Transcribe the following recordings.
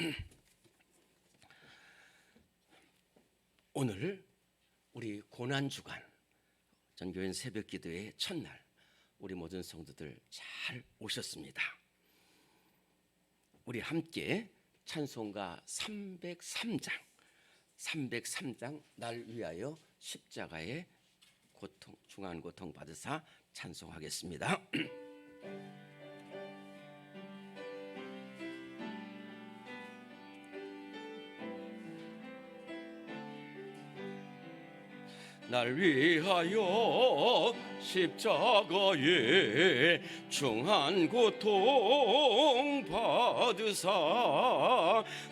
오늘 우리 고난 주간 전교인 새벽 기도의 첫날 우리 모든 성도들 잘 오셨습니다. 우리 함께 찬송가 303장 303장 날 위하여 십자가의 고통 중한 고통 받으사 찬송하겠습니다. 날 위하여 십자가에 중한 고통 받으사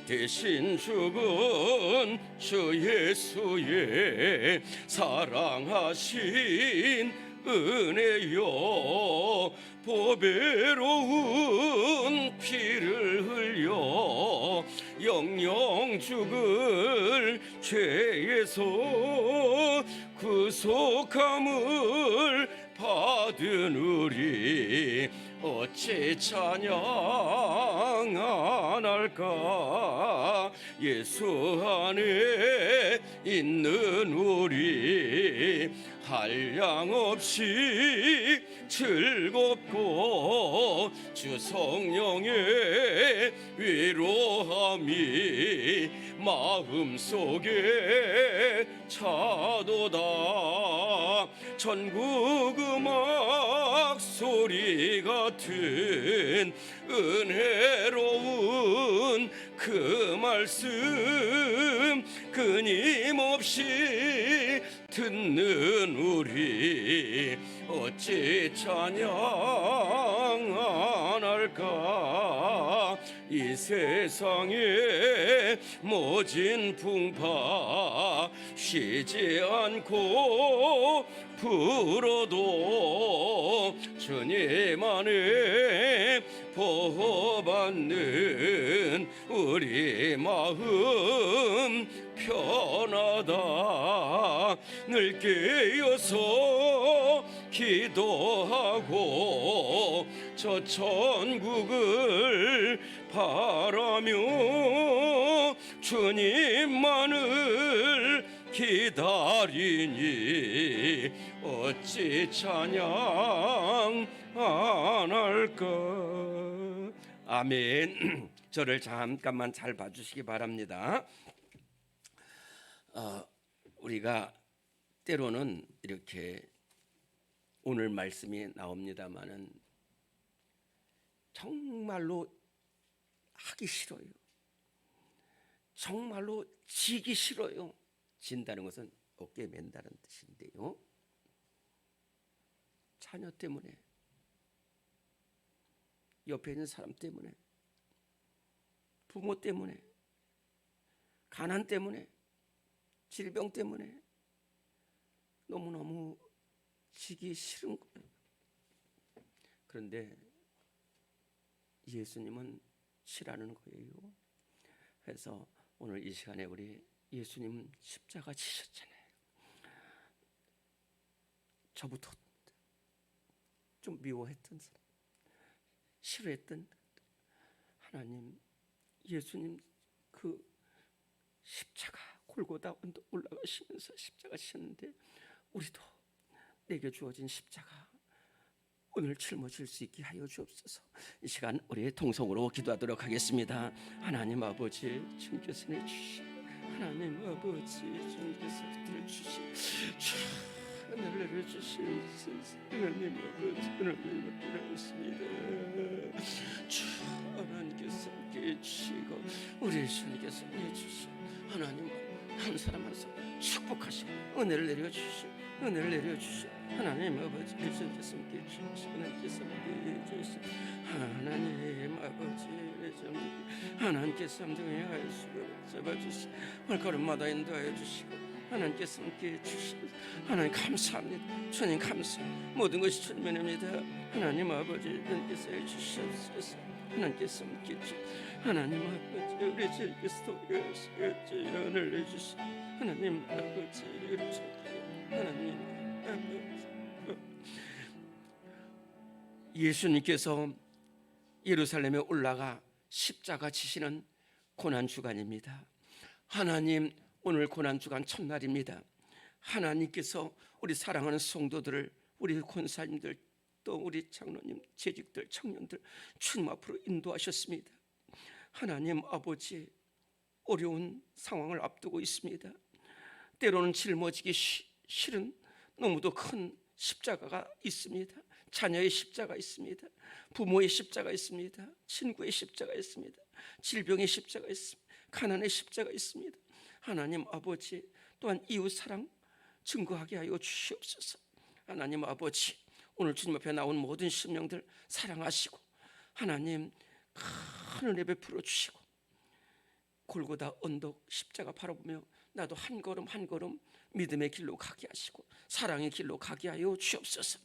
대신 죽은 주 예수의 사랑하신 은혜여 보배로운 피를 흘려 영영 죽을 죄에서 구속함을 받은 우리 어찌 찬양 안 할까? 예수 안에 있는 우리 한량 없이 즐겁고 주 성령의 위로함이 마음속에 차도다. 전국 음악 소리 같은 은혜로운 그 말씀 끊임없이 듣는 우리 어찌 찬양 안 할까? 이 세상에 모진 풍파 쉬지 않고 불어도 주님 안에 보호받는 우리 마음 편하다. 늘 깨어서 기도하고 저 천국을 바라며 주님만을 기다리니 어찌 찬양 안 할까? 아멘. 저를 잠깐만 잘 봐주시기 바랍니다 어, 우리가 때로는 이렇게 오늘 말씀이 나옵니다마는 정말로 하기 싫어요. 정말로 지기 싫어요. 진다는 것은 어깨 맨다는 뜻인데요. 자녀 때문에, 옆에 있는 사람 때문에, 부모 때문에, 가난 때문에, 질병 때문에 너무너무 지기 싫은 거예요. 그런데 예수님은 싫어하는 거예요. 그래서 오늘 이 시간에 우리 예수님 십자가 지셨잖아요. 저부터 좀 미워했던 싫어했던 하나님 예수님 그 십자가 골고다 언덕 올라가시면서 십자가 지셨는데 우리도 내게 주어진 십자가 오늘 짊어질 수 있게 하여 주옵소서. 이 시간 우리 통성으로 기도하도록 하겠습니다. 하나님 아버지 주님께서 내주시 하나님 아버지 주님께서 들어주시 주 은혜를 내려주시옵소서. 하나님 아버지 은혜를 내려주십니다. 주 하나님께서 해주시고 우리 주님께서 내주시고 하나님 한 사람 한 사람 축복하시고 은혜를 내려 주시고 은혜를 내려 주시고 하나님 아버지 예수님께서 함께 해주시고 하나님께서 함께 해주시고 하나님 아버지 예수님 하나님께서 함께 하시고 잡아주시고 발걸음마다 인도하여 주시고 하나님께서 함께 해주시고 하나님 감사합니다. 주님 감사. 모든 것이 주님입니다. 하나님 아버지 하나님께서 해주시옵소서 하나님께서 해주시고 하나님 아버지 우리 주님께서 도와주시고 지원을 내주시고 하나님 아버지 주 하나님 아버지 예수님께서 예루살렘에 올라가 십자가 지시는 고난 주간입니다. 하나님 오늘 고난 주간 첫날입니다. 하나님께서 우리 사랑하는 성도들을 우리 권사님들 또 우리 장로님 재직들 청년들 주님 앞으로 인도하셨습니다. 하나님 아버지 어려운 상황을 앞두고 있습니다. 때로는 짊어지기 쉬- 싫은 너무도 큰 십자가가 있습니다. 자녀의 십자가 있습니다. 부모의 십자가 있습니다. 친구의 십자가 있습니다. 질병의 십자가 있습니다. 가난의 십자가 있습니다. 하나님 아버지 또한 이웃 사랑 증거하게 하여 주시옵소서. 하나님 아버지 오늘 주님 앞에 나온 모든 심령들 사랑하시고 하나님 큰 은혜 베풀어 주시고 골고다 언덕 십자가 바라보며 나도 한 걸음 한 걸음 믿음의 길로 가게 하시고 사랑의 길로 가게 하여 주옵소서.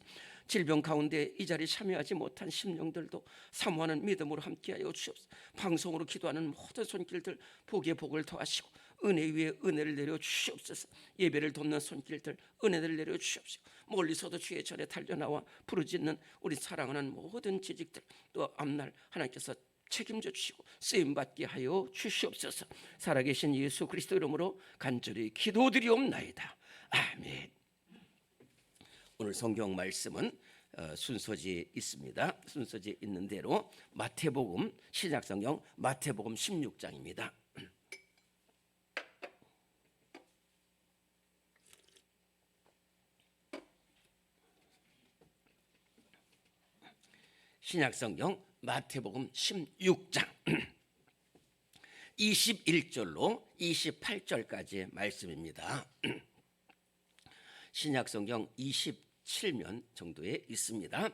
질병 가운데 이 자리 참여하지 못한 심령들도 사모하는 믿음으로 함께하여 주옵소서. 방송으로 기도하는 모든 손길들 복의 복을 더하시고 은혜 위에 은혜를 내려 주시옵소서. 예배를 돕는 손길들 은혜를 내려 주시옵소서. 멀리서도 주의 전에 달려나와 부르짖는 우리 사랑하는 모든 재직들 또 앞날 하나님께서 책임져 주시고 쓰임 받게 하여 주시옵소서. 살아계신 예수 그리스도 이름으로 간절히 기도드리옵나이다. 아멘. 오늘 성경 말씀은 어, 순서지에 있습니다. 순서지에 있는 대로 마태복음 신약성경 마태복음 16장입니다. 신약성경 마태복음 16장 21절로 28절까지의 말씀입니다. 신약성경 27면 정도에 있습니다.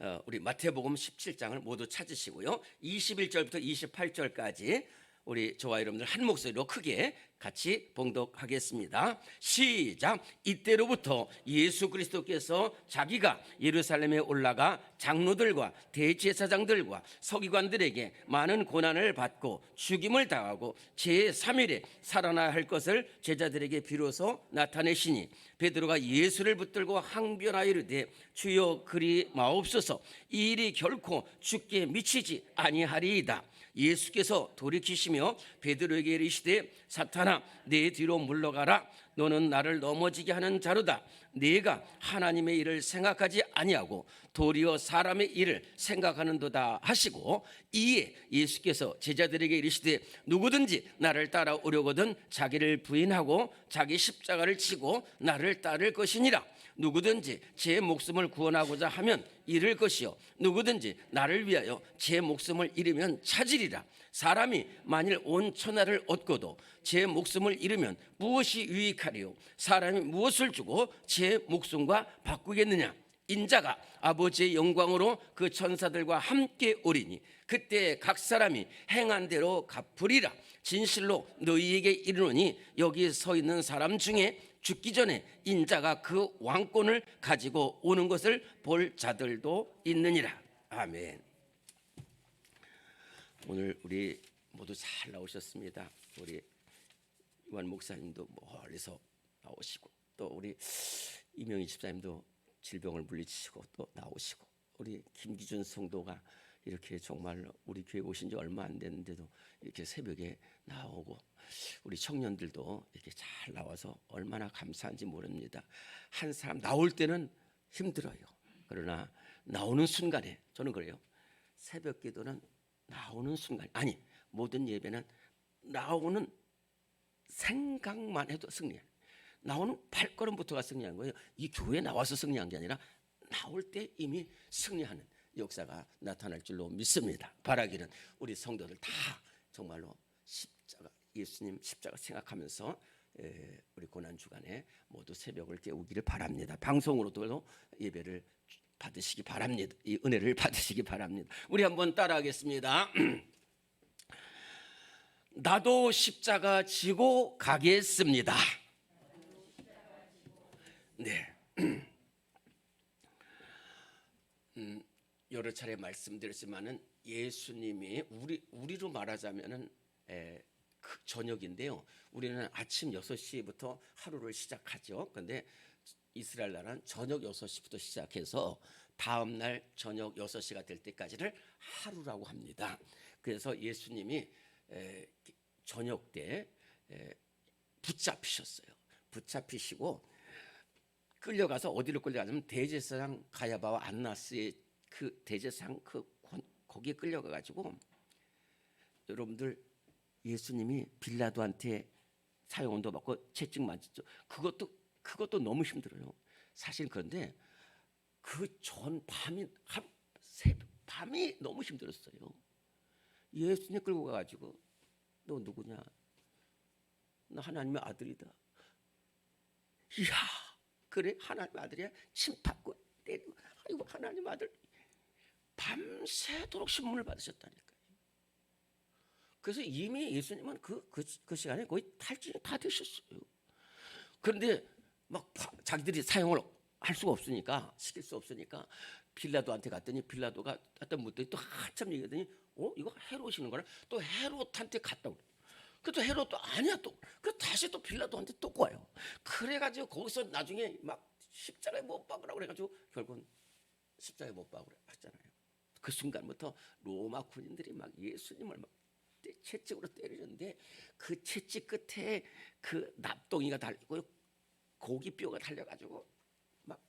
어, 우리 마태복음 17장을 모두 찾으시고요. 21절부터 28절까지 우리 저와 여러분들 한 목소리로 크게 같이 봉독하겠습니다. 시작. 이때로부터 예수 그리스도께서 자기가 예루살렘에 올라가 장로들과 대제사장들과 서기관들에게 많은 고난을 받고 죽임을 당하고 제 3일에 살아나야 할 것을 제자들에게 비로소 나타내시니 베드로가 예수를 붙들고 항변하여 이르되 주여 그리 마옵소서 이 일이 결코 죽게 미치지 아니하리이다. 예수께서 돌이키시며 베드로에게 이르시되 사탄아 내 뒤로 물러가라. 너는 나를 넘어지게 하는 자로다. 네가 하나님의 일을 생각하지 아니하고 도리어 사람의 일을 생각하는도다 하시고 이에 예수께서 제자들에게 이르시되 누구든지 나를 따라오려거든 자기를 부인하고 자기 십자가를 치고 나를 따를 것이니라 누구든지 제 목숨을 구원하고자 하면 잃을 것이요. 누구든지 나를 위하여 제 목숨을 잃으면 찾으리라. 사람이 만일 온 천하를 얻고도 제 목숨을 잃으면 무엇이 유익하리요? 사람이 무엇을 주고 제 목숨과 바꾸겠느냐? 인자가 아버지의 영광으로 그 천사들과 함께 오리니 그때 각 사람이 행한 대로 갚으리라. 진실로 너희에게 이르노니 여기 서 있는 사람 중에 죽기 전에 인자가 그 왕권을 가지고 오는 것을 볼 자들도 있느니라 아멘. 오늘 우리 모두 잘 나오셨습니다. 우리 이완 목사님도 멀리서 나오시고 또 우리 이명희 집사님도 질병을 물리치시고 또 나오시고 우리 김기준 성도가 이렇게 정말 우리 교회 오신 지 얼마 안 됐는데도 이렇게 새벽에 나오고 우리 청년들도 이렇게 잘 나와서 얼마나 감사한지 모릅니다. 한 사람 나올 때는 힘들어요. 그러나 나오는 순간에 저는 그래요. 새벽 기도는 나오는 순간 아니 모든 예배는 나오는 생각만 해도 승리해. 나오는 발걸음부터가 승리한 거예요. 이 교회 나와서 승리한 게 아니라 나올 때 이미 승리하는 역사가 나타날 줄로 믿습니다. 바라기는 우리 성도들 다 정말로 십자가 예수님 십자가 생각하면서 에, 우리 고난 주간에 모두 새벽을 깨우기를 바랍니다. 방송으로도 예배를 받으시기 바랍니다. 이 은혜를 받으시기 바랍니다. 우리 한번 따라하겠습니다. 나도 십자가 지고 가겠습니다. 네. 음, 여러 차례 말씀드렸지만은 예수님이 우리 우리로 말하자면은 에, 그 저녁인데요. 우리는 아침 6시부터 하루를 시작하죠. 근데 이스라엘 나라는 저녁 6시부터 시작해서 다음 날 저녁 6시가 될 때까지를 하루라고 합니다. 그래서 예수님이 에, 저녁 때 에, 붙잡히셨어요. 붙잡히시고 끌려가서 어디로 끌려가냐면 대제사장 가야바와 안나스의 그 대제사장 그 권- 거기에 끌려가 가지고 여러분들 예수님이 빌라도한테 사형원도 받고 채찍 맞았죠. 그것도 그것도 너무 힘들어요. 사실 그런데 그 전 밤이 한 새벽 밤이 너무 힘들었어요. 예수님 끌고 가가지고 너 누구냐? 나 하나님의 아들이다. 이야 그래 하나님의 아들이야 침 받고 때리고 아이고 하나님 아들 밤새도록 신문을 받으셨다니까요. 그래서 이미 예수님은 그, 그, 그 시간에 거의 탈진이 다 되셨어요. 그런데 막 파- 자기들이 사용을 할 수가 없으니까 시킬 수 없으니까 빌라도한테 갔더니 빌라도가 어떤 묻더니 또 한참 얘기하더니 어 이거 헤롯이는 거라 또 헤롯한테 갔다 그래. 그또 헤롯도 아니야 또. 그 다시 또 빌라도한테 또 와요. 그래가지고 거기서 나중에 막 십자가에 못 박으라 그래가지고 결국은 십자가에 못 박으라 했잖아요. 그 순간부터 로마 군인들이 막 예수님을 막 때- 채찍으로 때리는데 그 채찍 끝에 그 납동이가 달리고 고기뼈가 달려가지고 막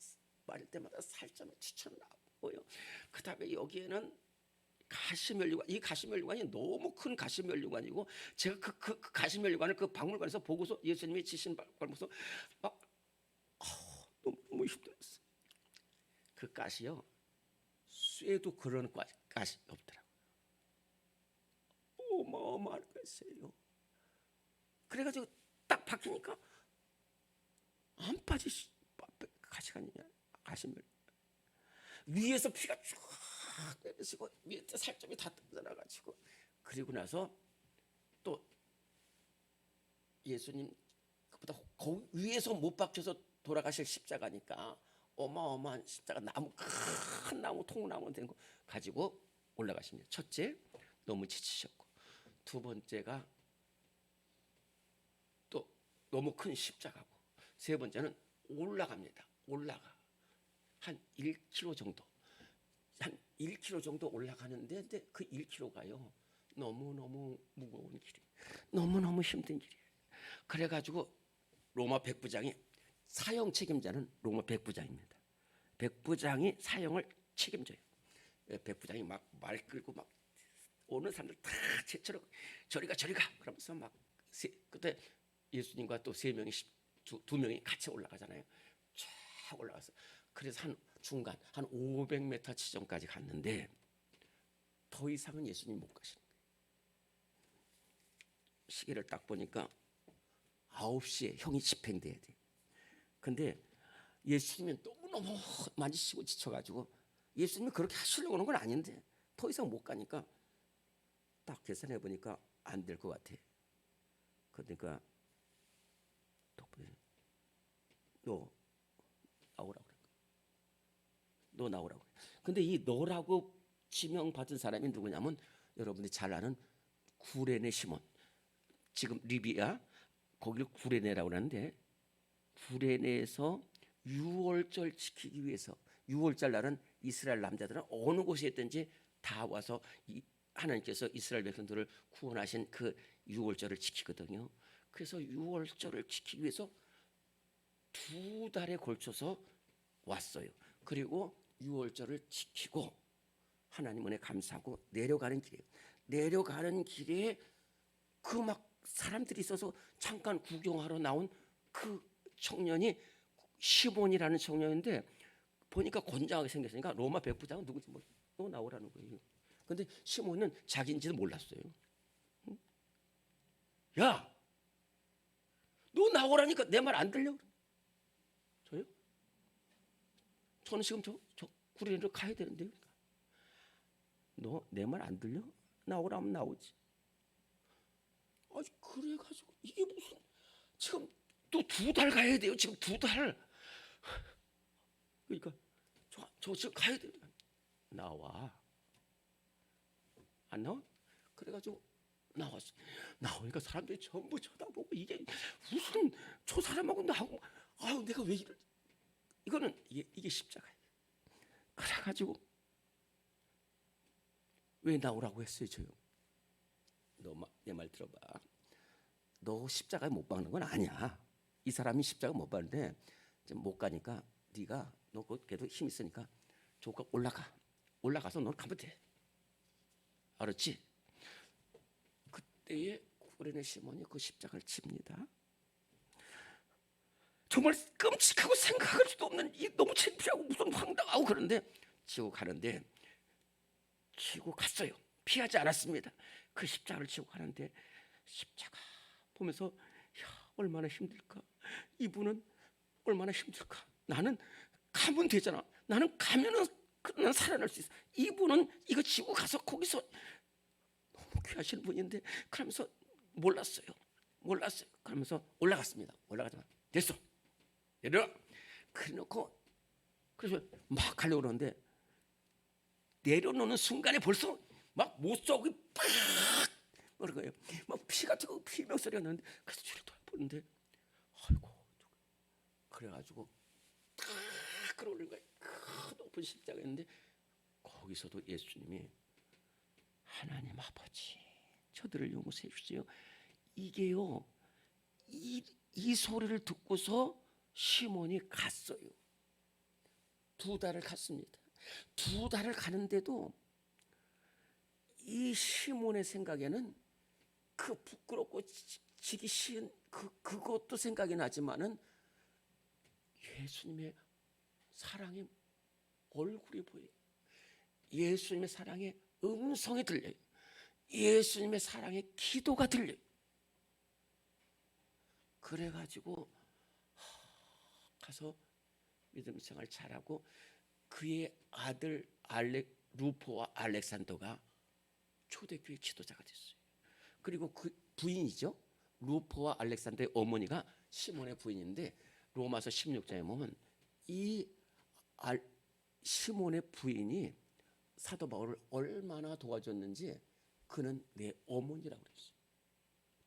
맞을 때마다 살점이 튀쳐나오고요. 그 다음에 여기에는 가시면류관 이 가시면류관이 너무 큰 가시면류관이고 제가 그, 그, 그 가시면류관을 그 박물관에서 보고서 예수님이 지신 걸 보고서 막 아, 너무, 너무 힘들었어요. 그 가시요 쇠도 그런 가- 가시 없더라고요. 어마어마한 가시예요. 그래가지고 딱 박히니까 안 빠지시 가시가 아니냐 가시면 위에서 피가 쫙 내리시고 밑에 살점이 다 떨어져가지고 그리고 나서 또 예수님 그보다 거 위에서 못 박혀서 돌아가실 십자가니까 어마어마한 십자가 나무 큰 나무 통나무 된거 가지고 올라가십니다. 첫째 너무 지치셨고 두 번째가 또 너무 큰 십자가고 세 번째는 올라갑니다. 올라가 한 1km 정도 한 1km 정도 올라가는데 근데 그 1km가요 너무 너무 무거운 길이 너무 너무 힘든 길이에요. 그래 가지고 로마 백부장이 사형 책임자는 로마 백부장입니다. 백부장이 사형을 책임져요. 예, 백부장이 막 말 끌고 막 오는 사람들 다 제처럼 저리가 저리가 그러면서 막 세, 그때 예수님과 또 세 명이 십- 두, 두 명이 같이 올라가잖아요. 쫙 올라가서 그래서 한 중간 한 500m 지점까지 갔는데 더 이상은 예수님 못 가시는. 시계를 딱 보니까 9시에 형이 집행돼야 돼. 근데 예수님이 너무너무 쉬고 지쳐가지고 예수님이 그렇게 하시려고 하는 건 아닌데 더 이상 못 가니까 딱 계산해 보니까 안 될 것 같아. 그러니까 덕분에 너 나오라고 그래. 너 나오라고. 그래. 근데 이 너라고 지명 받은 사람이 누구냐면 여러분들이 잘 아는 구레네 시몬. 지금 리비아 거기를 구레네라고 하는데 구레네에서 유월절 지키기 위해서 유월절 날은 이스라엘 남자들은 어느 곳에 있든지 다 와서 이, 하나님께서 이스라엘 백성들을 구원하신 그 유월절을 지키거든요. 그래서 유월절을 지키기 위해서 두 달에 걸쳐서 왔어요. 그리고 유월절을 지키고 하나님 은혜 감사하고 내려가는 길이에요. 내려가는 길에 그 막 사람들이 있어서 잠깐 구경하러 나온 그 청년이 시몬이라는 청년인데 보니까 건장하게 생겼으니까 로마 백부장은 누구지 뭐너 나오라는 거예요. 근데 시몬은 자기인지도 몰랐어요. 응? 야, 너 나오라니까 내 말 안 들려? 저요? 저는 지금 저, 저 구리로 가야 되는데요. 너내 말 안 들려? 나오라면 나오지. 아니 그래가지고 이게 무슨 지금 또 두 달 가야 돼요. 지금 두 달. 그러니까 저, 저 지금 가야 돼. 나와. 안 나와? 그래가지고 나왔어. 나오니까 사람들이 전부 쳐다보고 이게 무슨 저 사람하고 나하고 아유 내가 왜 이럴 이거는 이게, 이게 십자가예요. 그래가지고 왜 나오라고 했어요 저요? 너내 말 들어봐. 너 십자가에 못 박는 건 아니야. 이 사람이 십자가 못 박는데 못 가니까 네가 너 그- 그래도 힘 있으니까 조금 올라가. 올라가서 넌 가면 돼. 알았지? 그때에 구레네 시몬이 그 십자가를 칩니다. 정말 끔찍하고 생각할 수도 없는 이 너무 창피하고 무슨 황당하고 그런데 지고 가는데 지고 갔어요. 피하지 않았습니다. 그 십자가를 지고 가는데 십자가 보면서 야 얼마나 힘들까. 이분은 얼마나 힘들까. 나는 가면 되잖아. 나는 가면은 그는 살아날 수 있어. 이분은 이거 지고 가서 거기서 너무 귀하신 분인데 그러면서 몰랐어요. 몰랐어요. 그러면서 올라갔습니다. 올라가자 됐어. 내려. 그래놓고 그래서 막 가려고 그러는데 내려놓는 순간에 벌써 막 못속이 팍 그런 거예요. 막피 같은 거 피명 소리가 나는데 그래서 뒤를 돌아보는데 아이고 그래가지고 탁 끌어올린 거예요. 큰 높은 십자가였는데 거기서도 예수님이 하나님 아버지 저들을 용서해 주세요. 이게요 이, 이 소리를 듣고서 시몬이 갔어요. 두 달을 갔습니다. 두 달을 가는데도 이 시몬의 생각에는 그 부끄럽고 지- 지기 싫은 그 그것도 생각이 나지만은 예수님의 사랑의 얼굴이 보여요. 예수님의 사랑의 음성이 들려요. 예수님의 사랑의 기도가 들려요. 그래가지고 하, 가서 믿음 생활 잘하고 그의 아들 알렉 루포와 알렉산더가 초대교회 지도자가 됐어요. 그리고 그 부인이죠. 루포와 알렉산더의 어머니가 시몬의 부인인데 로마서 16장에 보면 이 알, 시몬의 부인이 사도 바울을 얼마나 도와줬는지 그는 내 어머니라고 그랬어요.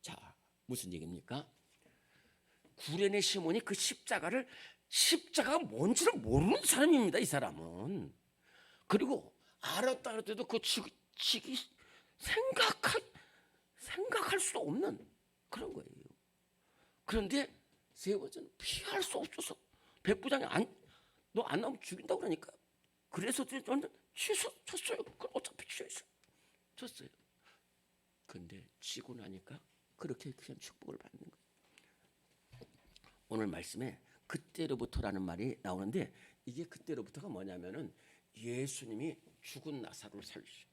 자, 무슨 얘기입니까? 구레네 시몬이 그 십자가를 십자가가 뭔지를 모르는 사람입니다. 이 사람은 그리고 알았다 그래도 그 지, 지기 생각할 생각할 수 없는 그런 거예요. 그런데 세 번째는 피할 수 없어서 백부장이 안 너 안 나오면 죽인다 고 그러니까 그래서 저는 취소 쳤어요. 그 어차피 취소했어. 쳤어요. 근데 지고 나니까 그렇게 그냥 축복을 받는 거예요. 오늘 말씀에 그때로부터라는 말이 나오는데 이게 그때로부터가 뭐냐면은 예수님이 죽은 나사로를 살리시고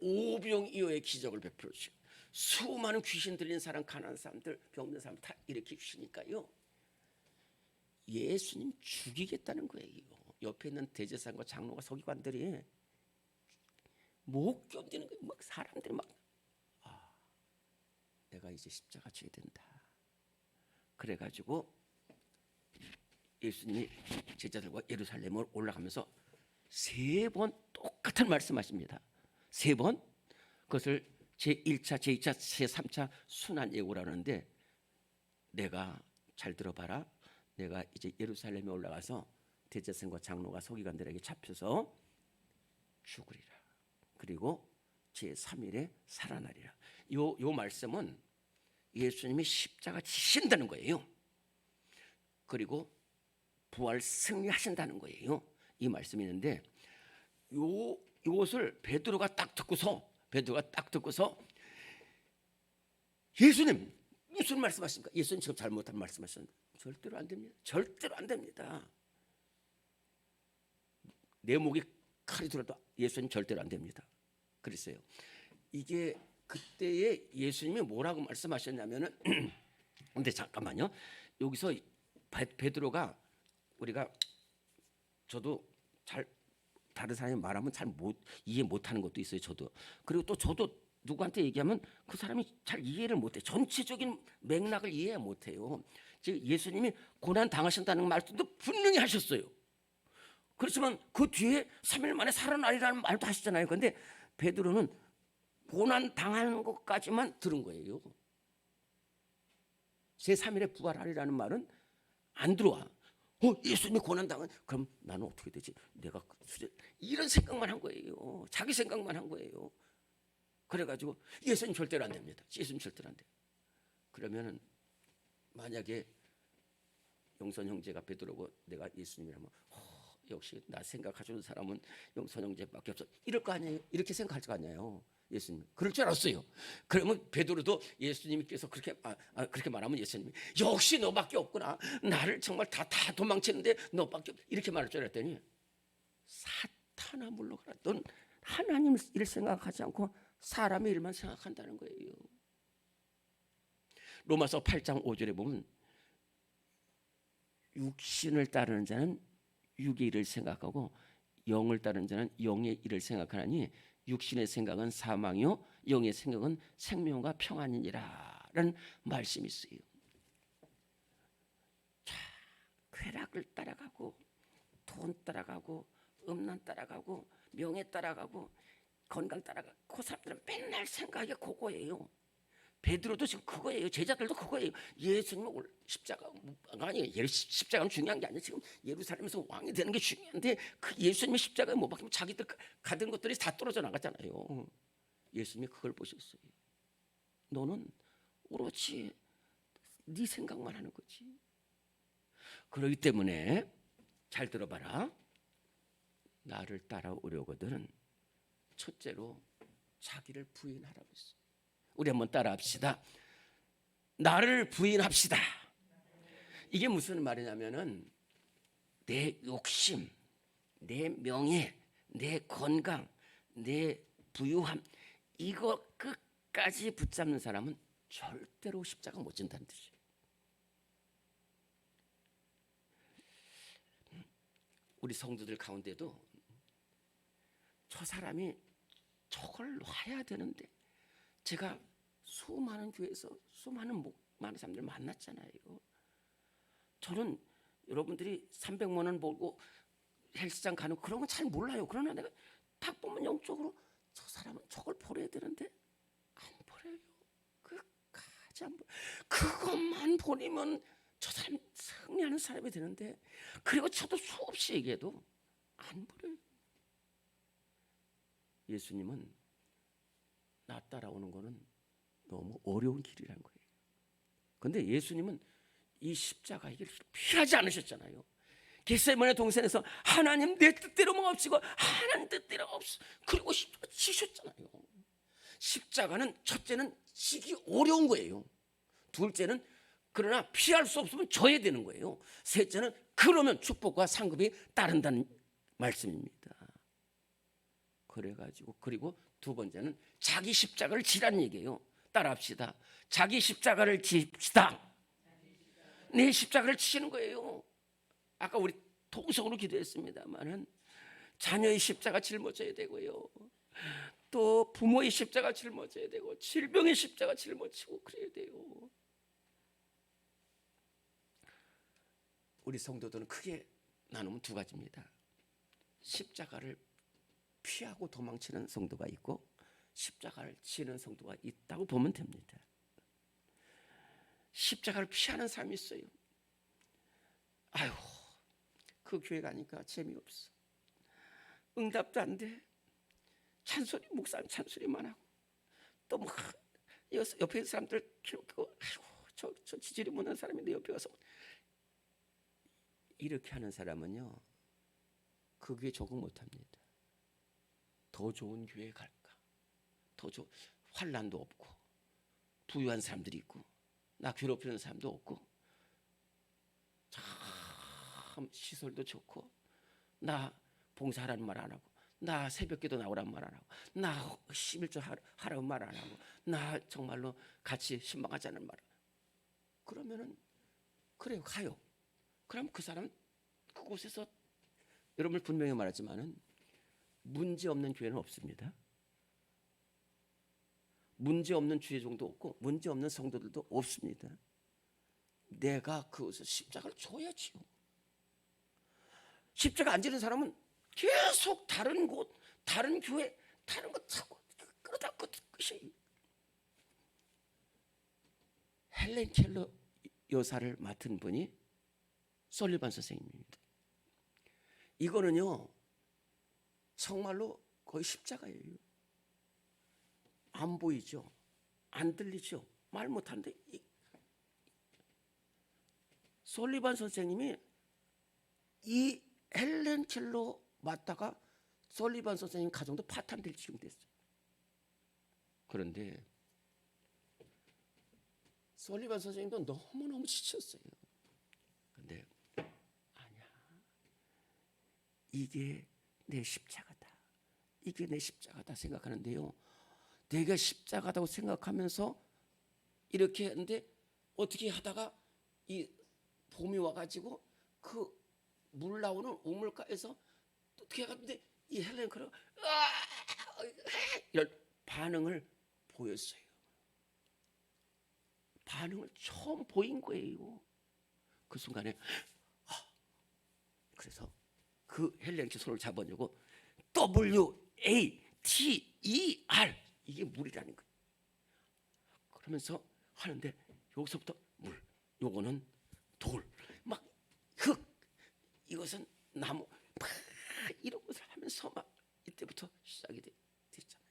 오병이어의 기적을 베풀으시고 수많은 귀신 들린 사람 가난한 사람들 병든 사람 다 일으켜 주시니까요. 예수님 죽이겠다는 거예요. 옆에 있는 대제사장과 장로가 서기관들이 못 견디는 거예요. 막 사람들이 막 아, 내가 이제 십자가 져야 된다. 그래가지고 예수님이 제자들과 예루살렘을 올라가면서 세 번 똑같은 말씀하십니다. 세 번 그것을 제 1차, 제 2차, 제 3차 순환 예고라는데 내가 잘 들어봐라. 내가 이제 예루살렘에 올라가서 대제사장과 장로가 서기관들에게 잡혀서 죽으리라. 그리고 제 3일에 살아나리라. 요 요 말씀은 예수님이 십자가 지신다는 거예요. 그리고 부활 승리하신다는 거예요. 이 말씀이 있는데 요 이것을 베드로가 딱 듣고서 베드로가 딱 듣고서 예수님 무슨 말씀하십니까? 예수님 지금 잘못한 말씀하셨는데 절대로 안 됩니다. 절대로 안 됩니다. 내 목에 칼이 들어도 예수님 절대로 안 됩니다. 그랬어요. 이게 그때에 예수님이 뭐라고 말씀하셨냐면은 근데 잠깐만요. 여기서 베- 베드로가 우리가 저도 잘 다른 사람이 말하면 잘 못 이해 못 하는 것도 있어요. 저도 그리고 또 저도 누구한테 얘기하면 그 사람이 잘 이해를 못 해. 전체적인 맥락을 이해 못 해요. 즉 예수님이 고난 당하신다는 말씀도 분명히 하셨어요. 그렇지만 그 뒤에 3일 만에 살아나리라는 말도 하시잖아요. 근데 베드로는 고난 당하는 것까지만 들은 거예요. 제 3일에 부활하리라는 말은 안 들어와. 어, 예수님이 고난 당한 그럼 나는 어떻게 되지? 내가 그 이런 생각만 한 거예요. 자기 생각만 한 거예요. 그래가지고 예수님 절대로 안 됩니다. 예수님 절대로 안 돼. 그러면은 만약에 영선 형제가 베드로고 내가 예수님이라면 어, 역시 나 생각해주는 사람은 영선 형제밖에 없어. 이럴 거 아니에요? 이렇게 생각할 거 아니에요 예수님. 그럴 줄 알았어요. 그러면 베드로도 예수님께서 그렇게 아, 아, 그렇게 말하면 예수님이 역시 너밖에 없구나. 나를 정말 다 다 도망치는데 너밖에 없 이렇게 말할 줄 알았더니 사탄아 물러가라. 넌 하나님 일 생각하지 않고 사람의 일만 생각한다는 거예요 로마서 8장 5절에 보면 육신을 따르는 자는 육의 일을 생각하고 영을 따르는 자는 영의 일을 생각하나니 육신의 생각은 사망이요 영의 생각은 생명과 평안이니라라는 말씀이 있어요. 자, 쾌락을 따라가고 돈 따라가고 음란 따라가고 명예 따라가고 건강 따라가고 그 사람들은 맨날 생각이 그거예요. 베드로도 지금 그거예요. 제자들도 그거예요. 예수님 올 십자가 아니 예, 십자가는 중요한 게 아니야. 지금 예루살렘에서 왕이 되는 게 중요한데 그 예수님의 십자가에 못 박히면 자기들 가진 것들이 다 떨어져 나갔잖아요. 예수님이 그걸 보셨어요. 너는 오로지 네 생각만 하는 거지. 그렇기 때문에 잘 들어봐라. 나를 따라오려거든 첫째로 자기를 부인하라고 했어. 우리 한번 따라합시다. 나를 부인합시다. 이게 무슨 말이냐면은 내 욕심, 내 명예, 내 건강, 내 부유함 이거 끝까지 붙잡는 사람은 절대로 십자가 못 진다는 뜻이에요. 우리 성도들 가운데도 저 사람이 저걸 놔야 되는데 제가 수많은 교회에서 수많은 목, 많은 사람들 만났잖아요. 저는 여러분들이 300만 원 벌고 헬스장 가는 그런 건 잘 몰라요. 그러나 내가 딱 보면 영적으로 저 사람은 저걸 버려야 되는데 안 버려요. 끝까지 안 버려. 그것만 버리면 저 사람 승리하는 사람이 되는데 그리고 저도 수없이 얘기해도 안 버려요. 예수님은 나 따라오는 거는 너무 어려운 길이라는 거예요. 근데 예수님은 이 십자가 이 길을 피하지 않으셨잖아요. 겟세마네 동산에서 하나님 내 뜻대로 멈추고 하나님 뜻대로 없어. 그리고 지셨잖아요. 십자가는 첫째는 지기 어려운 거예요. 둘째는 그러나 피할 수 없으면 져야 되는 거예요. 셋째는 그러면 축복과 상급이 따른다는 말씀입니다. 그래가지고 그리고 두 번째는 자기 십자가를 지라는 얘기예요. 따라합시다. 자기 십자가를 집시다. 내 십자가를 치시는 거예요. 아까 우리 통성으로 기도했습니다만은 자녀의 십자가 짊어져야 되고요. 또 부모의 십자가 짊어져야 되고 질병의 십자가 짊어지고 그래야 돼요. 우리 성도들은 크게 나누면 두 가지입니다. 십자가를 피하고 도망치는 성도가 있고 십자가를 지는 성도가 있다고 보면 됩니다. 십자가를 피하는 사람이 있어요. 아유, 그 교회 가니까 재미없어. 응답도 안 돼. 찬소리 목사님 찬소리만 하고 또뭐 옆에 있는 사람들 기록하고 아이고 저, 저 지질이 못한 사람인데 옆에 가서 이렇게 하는 사람은요 그 교회 적응 못 합니다. 더 좋은 교회 갈까? 더 좋은 환란도 없고 부유한 사람들이 있고 나 괴롭히는 사람도 없고 참 시설도 좋고 나 봉사하라는 말 안 하고 나 새벽기도 나오라는 말안 하고 나 11조 하라는 말 안 하고 나 정말로 같이 신방하자는 말 그러면은 그래요 가요 그럼 그 사람 그곳에서 여러분 분명히 말하지만은 문제 없는 교회는 없습니다. 문제 없는 주의종도 없고 문제 없는 성도들도 없습니다. 내가 그것을 십자가를 줘야지요. 십자가 안 지는 사람은 계속 다른 곳, 다른 교회, 다른 것 타고 그러다 끝이 헬렌 켈러 여사를 맡은 분이 솔리반 선생님입니다. 이거는요 정말로 거의 십자가예요. 안 보이죠, 안 들리죠, 말 못하는데 솔리반 선생님이 이 헬렌 켈러 맞다가 솔리반 선생님 가정도 파탄될 지경 됐어요. 그런데 솔리반 선생님도 너무너무 지쳤어요. 근데 아니야. 이게 내 십자가다. 이게 내 십자가다 생각하는데요. 내가 십자가다고 생각하면서 이렇게 했는데 어떻게 하다가 이 봄이 와가지고 그 물 나오는 우물가에서 어떻게 해갔는데 이 헬렌 크가 이런 반응을 보였어요. 반응을 처음 보인 거예요. 그 순간에 아, 그래서 그 헬렌 키 손을 잡아주고 W A T E R 이게 물이라는 거예요. 그러면서 하는데 여기서부터 물, 요거는 돌, 막 흙, 이것은 나무, 막 이런 것을 하면서 막 이때부터 시작이 되- 됐잖아요.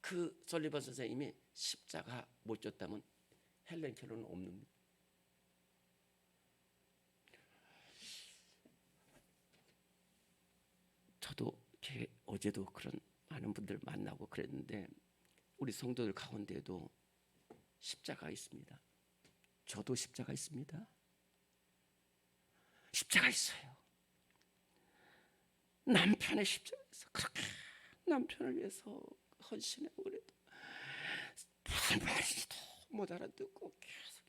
그 설리반 선생님이 십자가 못 졌다면 헬렌 켈러는 없는 저도 이렇게 어제도 그런 많은 분들 만나고 그랬는데 우리 성도들 가운데에도 십자가 있습니다. 저도 십자가 있습니다. 십자가 있어요. 남편의 십자가에서 그렇게 남편을 위해서 헌신하고 그래도 무슨 말인지도 못 알아듣고 계속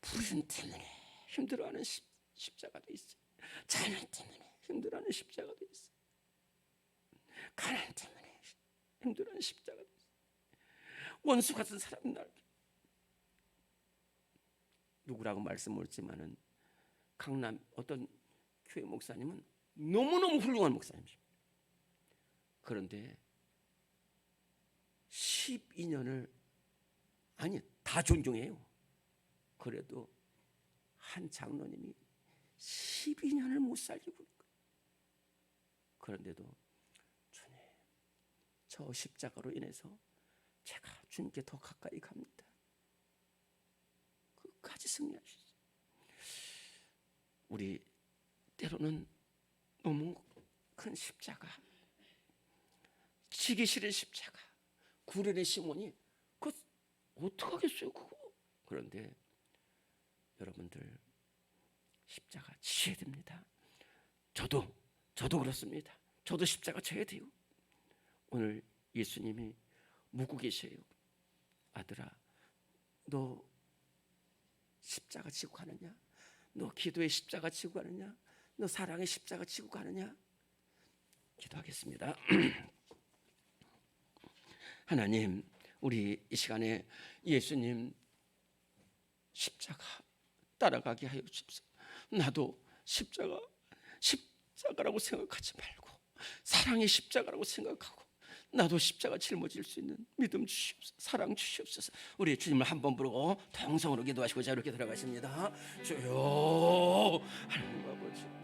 부르심 때문에 힘들어하는 십, 십자가도 있어요. 자녀 때문에 힘들어하는 십자가도 있어요. 힘들어하는 십자가도 있어요. 원수 같은 사람 날 누구라고 말씀 못했지만은 강남 어떤 교회 목사님은 너무너무 훌륭한 목사님이십니다. 그런데 12년을 아니 다 존중해요. 그래도 한 장로님이 12년을 못 살리고. 그런데도 저 십자가로 인해서 제가 주님께 더 가까이 갑니다. 끝까지 승리하시죠. 우리 때로는 너무 큰 십자가, 지기 싫은 십자가, 구련의 시몬이 그 어떡하겠어요 그거. 그런데 여러분들 십자가 지셔야 됩니다. 저도 저도 그렇습니다. 저도 십자가 져야 돼요. 오늘 예수님이 묻고 계셔요. 아들아, 너 십자가 지고 가느냐? 너 기도의 십자가 지고 가느냐? 너 사랑의 십자가 지고 가느냐? 기도하겠습니다. 하나님, 우리 이 시간에 예수님 십자가 따라가게 하여 주십시오. 나도 십자가 십자가라고 생각하지 말고 사랑의 십자가라고 생각하고 나도 십자가 짊어질 수 있는 믿음 주시옵소서 사랑 주시옵소서. 우리 주님을 한 번 부르고 통성으로 기도하시고 자 이렇게 들어가십니다. 주여 하나님 아버지